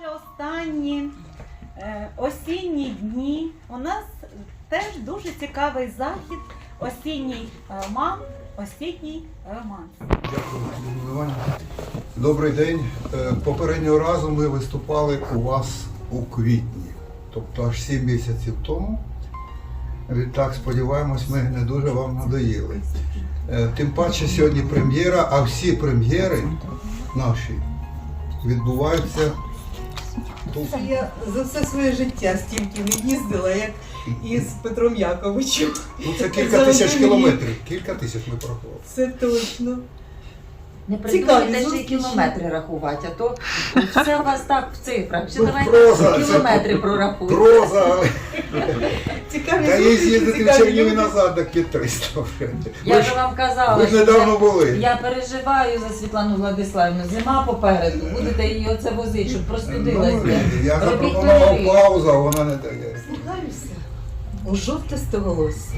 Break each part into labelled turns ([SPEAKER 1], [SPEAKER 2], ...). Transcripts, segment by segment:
[SPEAKER 1] вже останні е, осінні дні. У нас теж дуже цікавий захід. Осінній роман, осінній роман.
[SPEAKER 2] Дякую, Добрий день. Е, Попереднього разу ми виступали у вас у квітні, тобто аж 7 місяців тому. Відтак, сподіваємось, ми не дуже вам надоїли. Е, Тим паче сьогодні прем'єра, а всі прем'єри наші відбуваються.
[SPEAKER 3] Я за все своє життя стільки не їздила, як із Петром Яковичем.
[SPEAKER 2] Ну, це кілька тисяч кілометрів. Кілька тисяч ми порахували.
[SPEAKER 3] Це точно.
[SPEAKER 4] Не
[SPEAKER 3] Цікаві
[SPEAKER 4] придумайте ще й кілометри рахувати, а то все у вас так в цифрах. Ще
[SPEAKER 2] Ну,
[SPEAKER 4] давайте
[SPEAKER 2] проза,
[SPEAKER 4] кілометри прорахуйте.
[SPEAKER 2] Проза!
[SPEAKER 3] Цікаві
[SPEAKER 2] Та є з'їздити в
[SPEAKER 3] люди.
[SPEAKER 2] назад так під 300.
[SPEAKER 4] Я
[SPEAKER 2] ж-
[SPEAKER 4] вам казала, що
[SPEAKER 2] недавно були.
[SPEAKER 4] я переживаю за Світлану Владиславівну. Зима попереду. Будете її оце возити, щоб
[SPEAKER 2] Ну,
[SPEAKER 4] простудилася.
[SPEAKER 2] я запропонував паузу, а вона не дає.
[SPEAKER 3] Слухаюся у жовтисте волосся,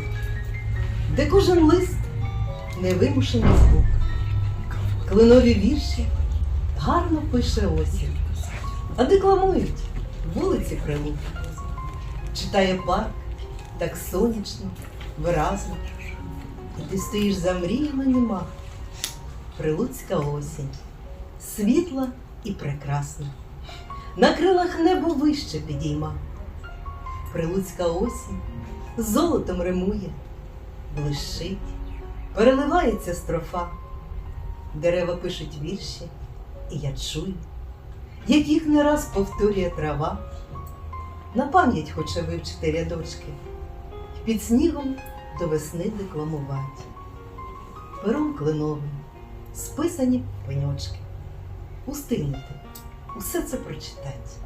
[SPEAKER 3] де кожен лист невимушений звук. Клинові вірші гарно пише осінь, а декламують вулиці прилук. Читає парк так сонячно, виразно, і ти стоїш за мріями нема. Прилуцька осінь, світла і прекрасна. На крилах небо вище підійма. Прилуцька осінь золотом римує, блищить, переливається строфа. Дерева пишуть вірші, і я чую, як їх не раз повторює трава. На пам'ять хоче вивчити рядочки, під снігом до весни декламувати. Пером кленовим списані пеньочки. Устигнути усе це прочитать.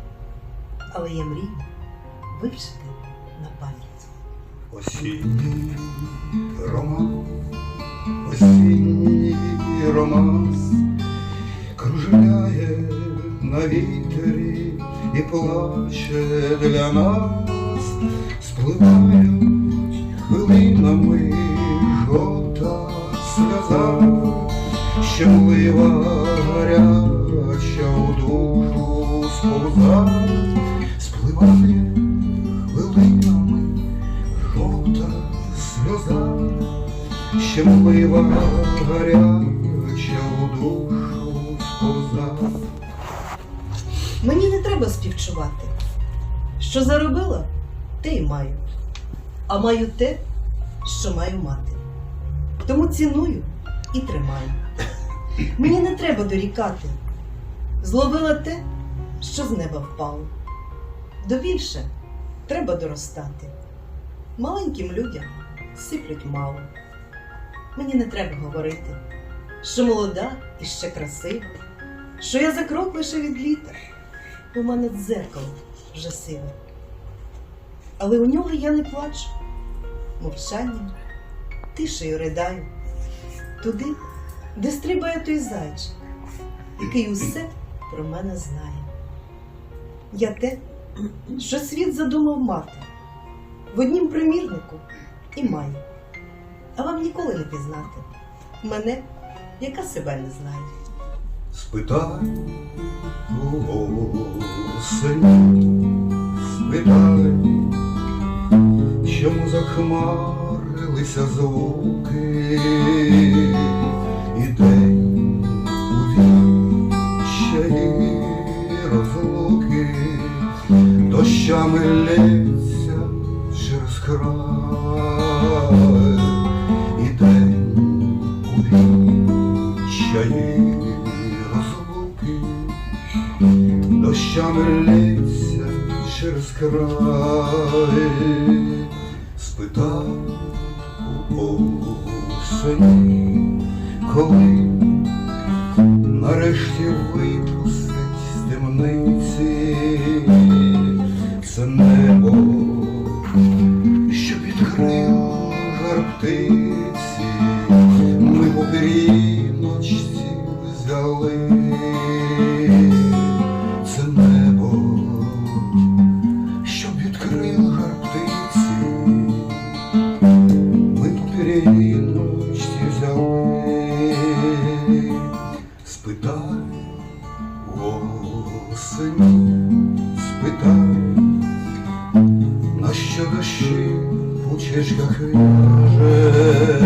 [SPEAKER 3] Але я мрію вивчити на пам'ять.
[SPEAKER 2] Осінній роман, осінній романс кружляє на вітері і плаче для нас, спливають хвилинами жовта сльоза, щемлива гаряча у душу сповза,
[SPEAKER 3] співчувати. Що заробила, те й маю. А маю те, що маю мати. Тому ціную і тримаю. Мені не треба дорікати. Зловила те, що з неба впало. До більше треба доростати. Маленьким людям сиплють мало. Мені не треба говорити, що молода і ще красива, що я за крок лише від літа. У мене дзеркало вже сиве. Але у нього я не плачу, мовчанням, тишею ридаю, туди, де стрибає той зайчик, який усе про мене знає. Я те, що світ задумав мати, в однім примірнику і маю. А вам ніколи не пізнати мене, яка себе не знає.
[SPEAKER 2] Спитай у осені, спитай, чому захмарилися звуки, і день у відчаї розлуки, дощами лється через край, дощами лється через край, спитай у осені, коли нарешті випустить з темниці це небо, що відкрило жар птиці, ми по піріночці взяли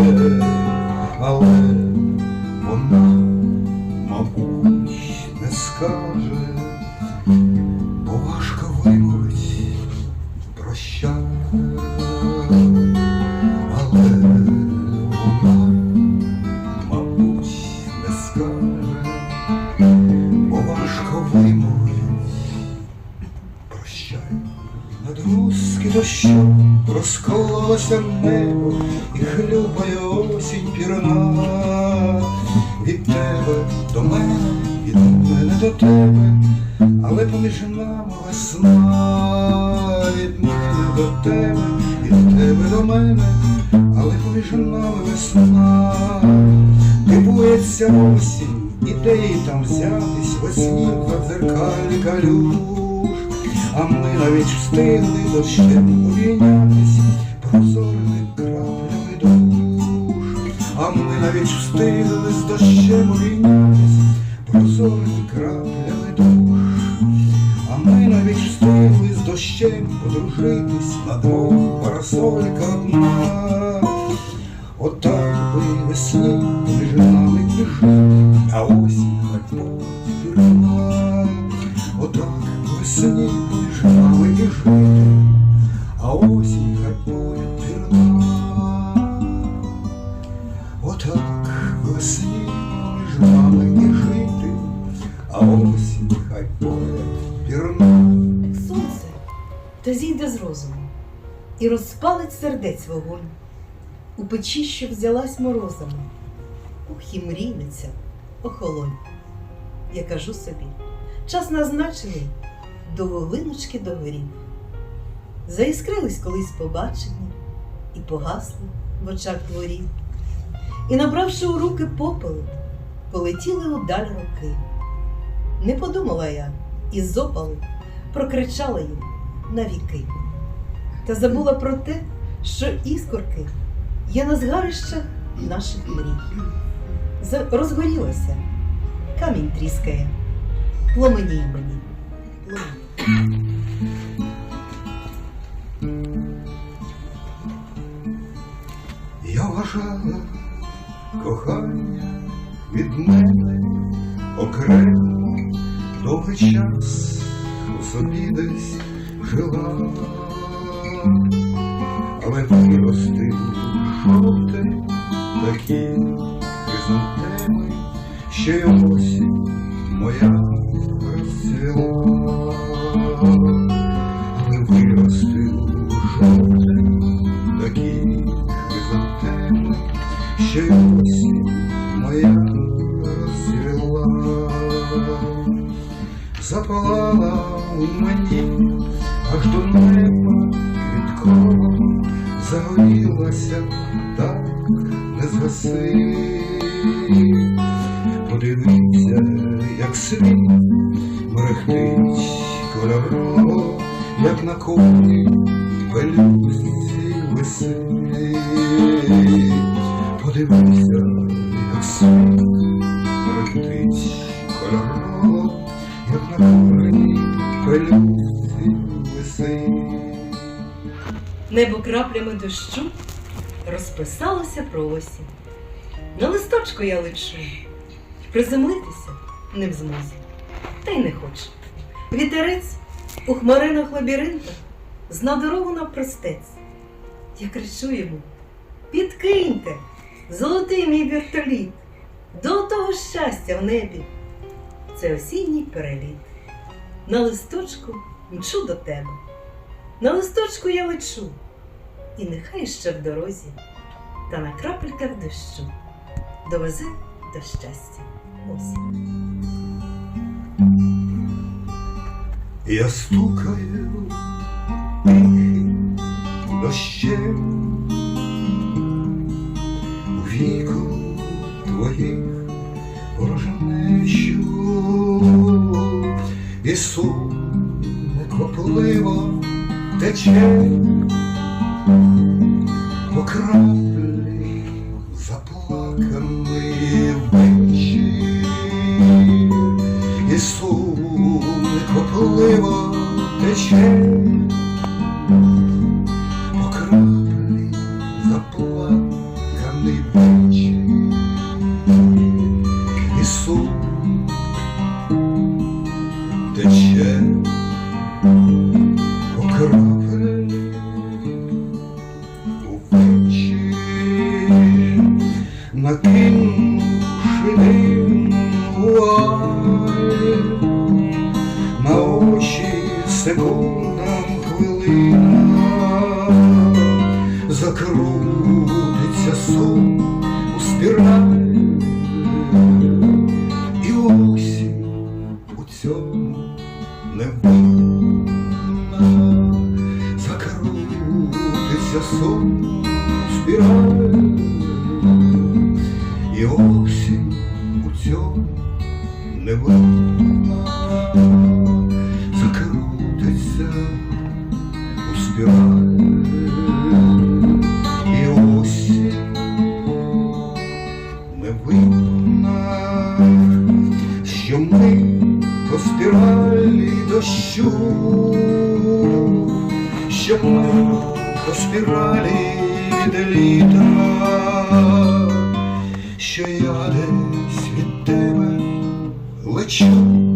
[SPEAKER 2] чечках але розкололося небо і хлюпає осінь пірна. Від тебе до мене, від мене до тебе, але поміж нами весна. Від мене до тебе, від тебе до мене, але поміж нами весна. Дивується осінь, і де їй там взятись, весні в дзеркалі калюш. А ми навіть встигли дощем обійнятись прозорими краплями душ. А ми навіть встигли з дощем обійнятись прозорими краплями душ. А ми навіть встигли з дощем подружитись на двох парасолька одна. Отак би весні між нами жити, а осінь хай повірна. Отак весні між нами жити, а осінь
[SPEAKER 3] з розуму і розпалить сердець вогонь. У печі, що взялась морозами, ох і мрійниця, охолонь. Я кажу собі, час назначений до волиночки до горів. Заіскрились колись побачення і погасли в очах дворів. І, набравши у руки попели, полетіли удаль роки. Не подумала я, і з опалу прокричала їм навіки. Та забула про те, що іскорки є на згарищах наших мрій. Розгорілося, камінь тріскає, пломеній мені.
[SPEAKER 2] Я вважала кохання від мене окремо довгий час у собі десь жила, але вирости жовте такі хризантеми, ще й осінь моя розцвіла, але вирости жовте такі хризантеми, ще й осінь моя розцвіла, запалала у мені аж до неба квіткова, загорілася так не згаси. Подивіться, як світ мерехтить кольорово, як на кожній пелюсті висить. Подивися, як світ
[SPEAKER 3] Небо краплями дощу розписалося про осінь. На листочку я лечу, приземлитися не в змозі, та й не хочу. Вітерець у хмаринах лабіринтах зна дорогу навпростець. Я кричу йому: підкиньте, золотий мій вертоліт, до того щастя в небі. Це осінній переліт. На листочку мчу до тебе. На листочку я лечу, і нехай ще в дорозі, та на крапельках дощу. Довезе до щастя осінь.
[SPEAKER 2] Я стукаю дощем. У віку твоїх порожнечу і сум неквапливо тече по накинувши дим вуаль, на очі секундам хвилина, закрутиться сон у спіраль, винна, що ми по спіралі дощу, що ми по спіралі від літа, що я десь від тебе лечу,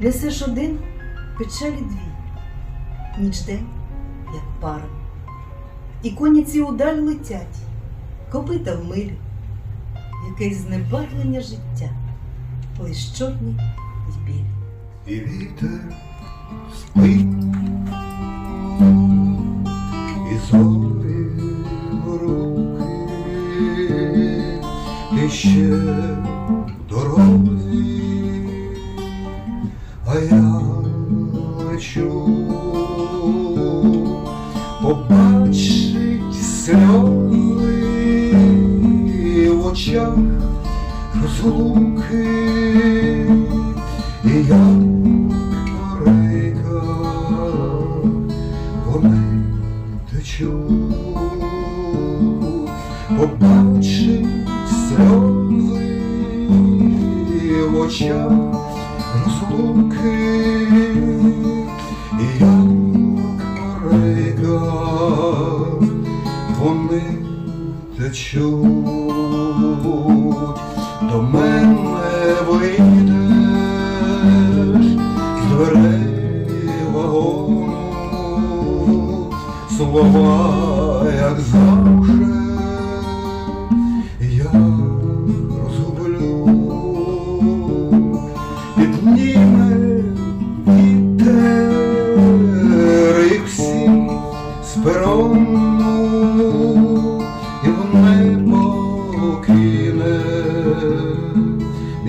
[SPEAKER 3] несеш один печалі дві, ніч день, як пара. І коні ці удаль летять, копита в милі, якесь знебарвлення життя, лиш чорні й білі.
[SPEAKER 2] і вітер спить, і зорі в руки, і ще в розлуки, і я рейка, вони течуть, побачить сльози в очах розлуки, я рейка, вони течуть, до мене вийдеш з дверей вагону, слова, як завжди,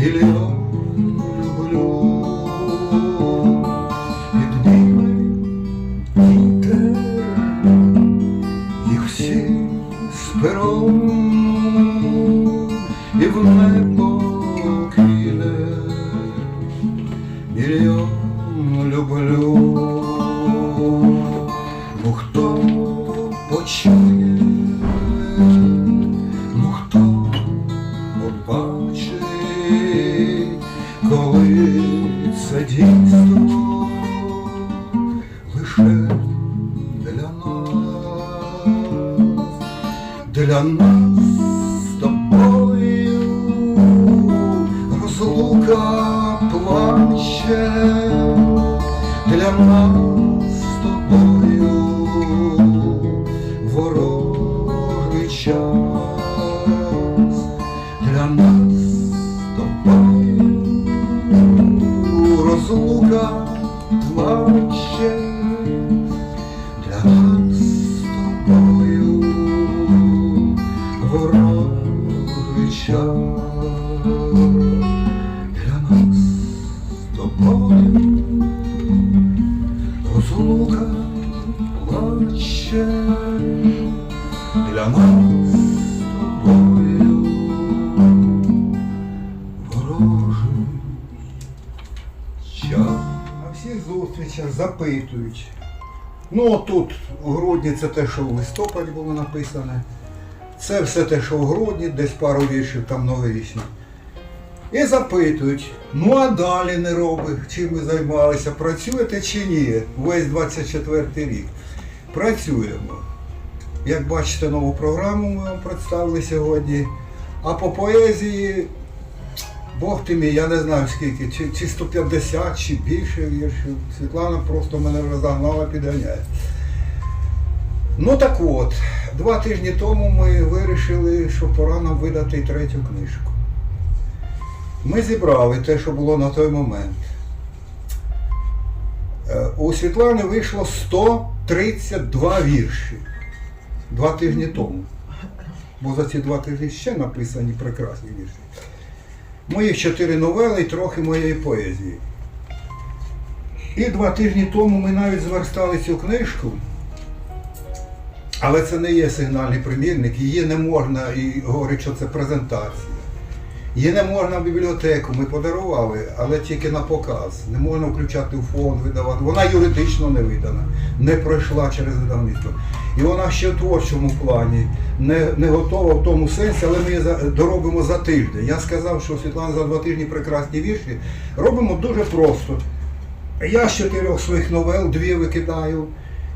[SPEAKER 2] Ele não розлука плаче, для нас ворожий час. На всіх зустрічах запитують. Ну, тут у грудні це те, що в листопаді було написане. Це все те, що в грудні, десь пару віршів там новорічні. І запитують, ну а далі не роби, чим ви займалися, працюєте чи ні? Весь 24 рік. Працюємо. Як бачите, нову програму ми вам представили сьогодні. А по поезії, Бог ти мій, я не знаю скільки, чи, чи 150, чи більше віршів. Світлана просто мене вже загнала, підганяє. Ну так от, два тижні тому ми вирішили, що пора нам видати третю книжку. Ми зібрали те, що було на той момент. Е, У Світлани вийшло 132 вірші два тижні тому. Бо за ці два тижні ще написані прекрасні вірші. Моїх чотири новели і трохи моєї поезії. І два тижні тому ми навіть зверстали цю книжку. Але це не є сигнальний примірник, її не можна, і говорить, що це презентація. Її не можна в бібліотеку, ми подарували, але тільки на показ. Не можна включати в фонд, видавати. Вона юридично не видана, не пройшла через видавництво. І вона ще в творчому плані не, не готова в тому сенсі, але ми її доробимо за тиждень. Я сказав, що Світлана за два тижні прекрасні вірші. Робимо дуже просто. Я з чотирьох своїх новел дві викидаю.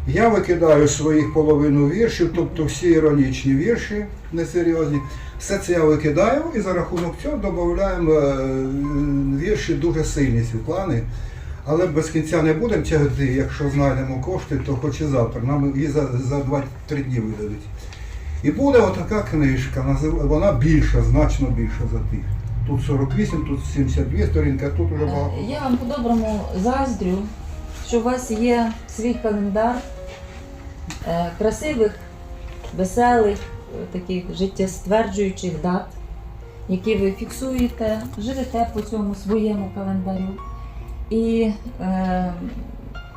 [SPEAKER 2] Я викидаю своїх половину віршів, тобто всі іронічні вірші, несерйозні. Все це я викидаю і за рахунок цього додаємо е, вірші дуже сильні Світлани. Але без кінця не будемо тягти, якщо знайдемо кошти, то хоч і завтра. Нам її за, за 2-3 дні видадуть. І буде отака книжка, вона більша, значно більша за тих. Тут 48, тут 72 сторінки, а тут уже багато.
[SPEAKER 4] Е, Я вам по-доброму заздрю, що у вас є свій календар е, красивих, веселих, таких життєстверджуючих дат, які ви фіксуєте, живете по цьому своєму календарю. І е,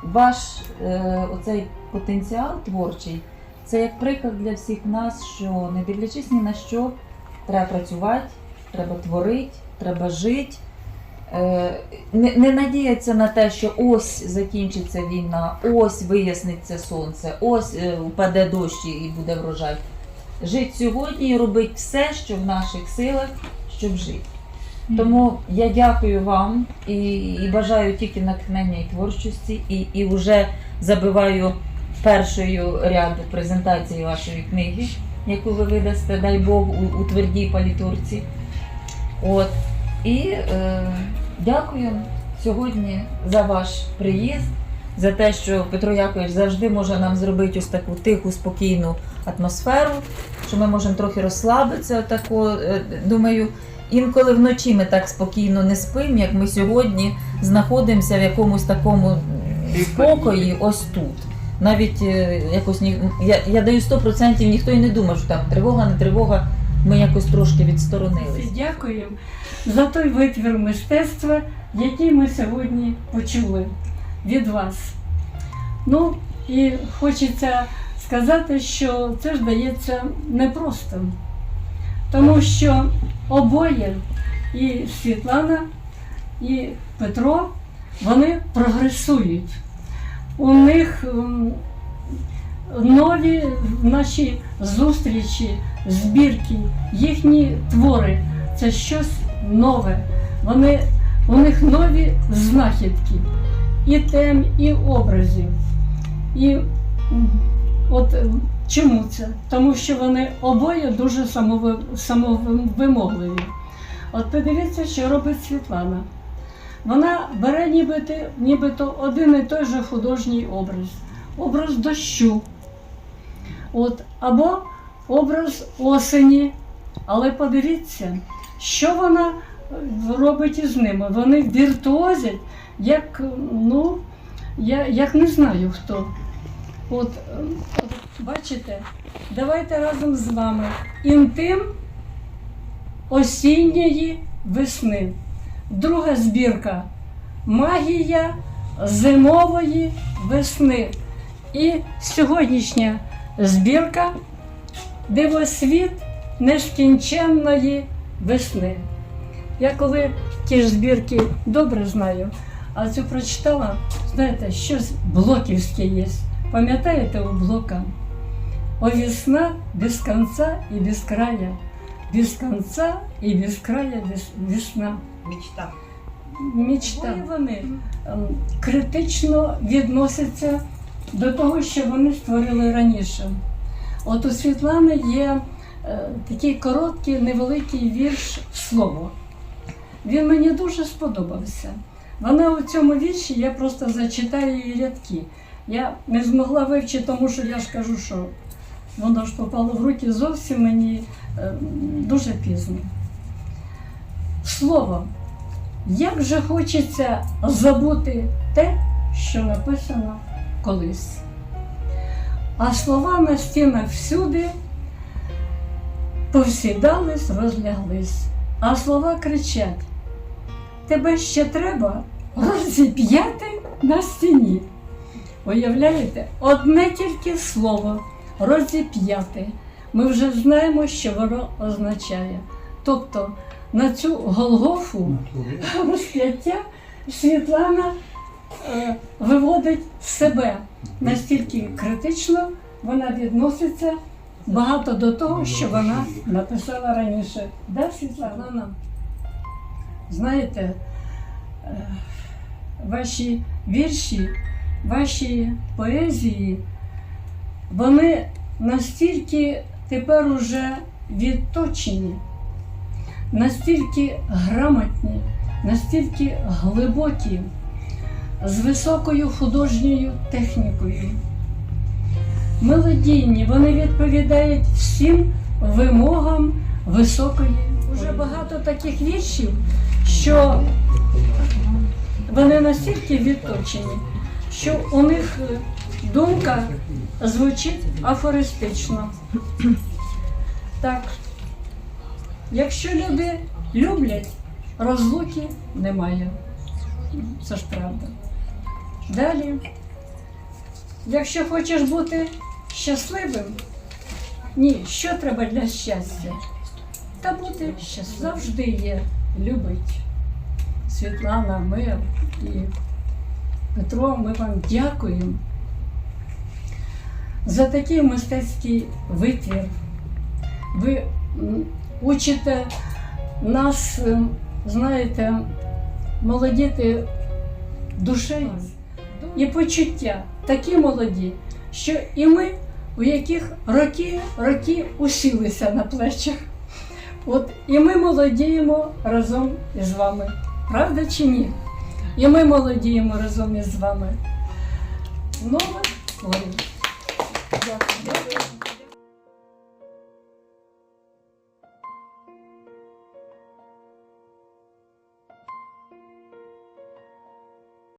[SPEAKER 4] ваш е, оцей потенціал творчий це як приклад для всіх нас, що не дивлячись ні на що, треба працювати, треба творити, треба жити. Е, Не, не надіятися на те, що ось закінчиться війна, ось виясниться сонце, ось е, впаде дощ і буде врожай. Жити сьогодні і робити все, що в наших силах, щоб жити. Тому я дякую вам і, і бажаю тільки натхнення і творчості, і, і вже забиваю першою ряду презентації вашої книги, яку ви видасте, дай Бог, у, у твердій палітурці. От. І е, дякую сьогодні за ваш приїзд, за те, що Петро Якович завжди може нам зробити ось таку тиху, спокійну атмосферу, що ми можемо трохи розслабитися. Отако, е, думаю, інколи вночі ми так спокійно не спимо, як ми сьогодні знаходимося в якомусь такому спокої, ось тут. Навіть е, якось ні, я, я даю 100%, ніхто і не думає, що там тривога, не тривога. Ми якось трошки відсторонились.
[SPEAKER 5] Дякуємо за той витвір мистецтва, який ми сьогодні почули від вас. Ну і хочеться сказати, що це ж дається непросто, тому що обоє, і Світлана, і Петро, вони прогресують. У них нові наші зустрічі, збірки, їхні твори це щось нове. Вони, у них нові знахідки і тем, і образів. І от чому це? Тому що вони обоє дуже самови- самовимогливі. От подивіться, що робить Світлана. Вона бере нібито, нібито один і той же художній образ. Образ дощу. От, або образ осені. Але подивіться, що вона е, робить із ними. Вони віртуозять, як, ну, я, як не знаю хто. От, е, от бачите, давайте разом з вами. Інтим осінньої весни. Друга збірка Магія зимової весни. І сьогоднішня збірка дивосвіт нескінченної весни. Я коли ті ж збірки добре знаю, а цю прочитала, знаєте, щось блоківське є. Пам'ятаєте у блока? О весна без конца и без края, без конца и без края вес- весна.
[SPEAKER 3] Мічта.
[SPEAKER 5] Мічта. Вони ем, критично відносяться до того, що вони створили раніше. От у Світлани є е, такий короткий, невеликий вірш слово. Він мені дуже сподобався. Вона у цьому вірші, я просто зачитаю її рядки. Я не змогла вивчити, тому що я ж кажу, що воно ж попало в руки зовсім мені е, дуже пізно. Слово. Як же хочеться забути те, що написано колись. А слова на стінах всюди повсідались, розляглись, а слова кричать: Тебе ще треба розіп'яти на стіні. Уявляєте, одне тільки слово розіп'яти. Ми вже знаємо, що воно означає. Тобто на цю Голгофу розп'яття Світлана е, виводить себе настільки критично, вона відноситься багато до того, що вона написала раніше. Да, Світлана? Знаєте, е, ваші вірші, ваші поезії, вони настільки тепер уже відточені настільки грамотні, настільки глибокі, з високою художньою технікою. Мелодійні, вони відповідають всім вимогам високої. Уже багато таких віршів, що вони настільки відточені, що у них думка звучить афористично. Так, Якщо люди люблять, розлуки немає. Це ж правда. Далі, якщо хочеш бути щасливим, ні, що треба для щастя? Та бути щасливим завжди є любить. Світлана, ми і Петро, ми вам дякуємо за такий мистецький витвір. Ви учите нас, е, знаєте, молодіти душею і почуття такі молоді, що і ми, у яких роки, роки усілися на плечах. От і ми молодіємо разом із вами. Правда чи ні? І ми молодіємо разом із вами. Нових творів.